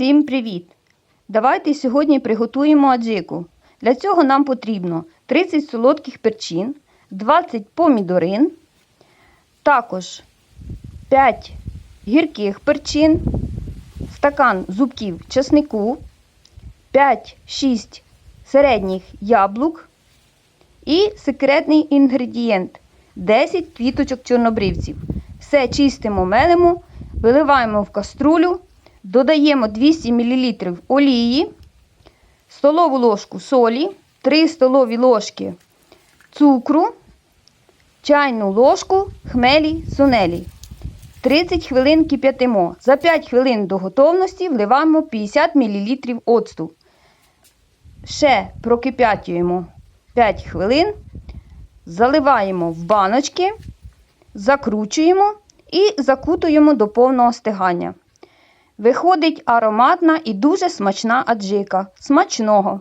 Всім привіт! Давайте сьогодні приготуємо аджику. Для цього нам потрібно 30 солодких перчин, 20 помідорин, також 5 гірких перчин, стакан зубків чеснику, 5-6 середніх яблук і секретний інгредієнт 10 квіточок чорнобривців. Все чистимо, мелимо, виливаємо в каструлю, додаємо 200 мл олії, столову ложку солі, 3 столові ложки цукру, чайну ложку хмелі сунелі. 30 хвилин кип'ятимо. За 5 хвилин до готовності вливаємо 50 мл оцту. Ще прокип'ятюємо 5 хвилин, заливаємо в баночки, закручуємо і закутуємо до повного стигання. Виходить ароматна і дуже смачна аджика. Смачного!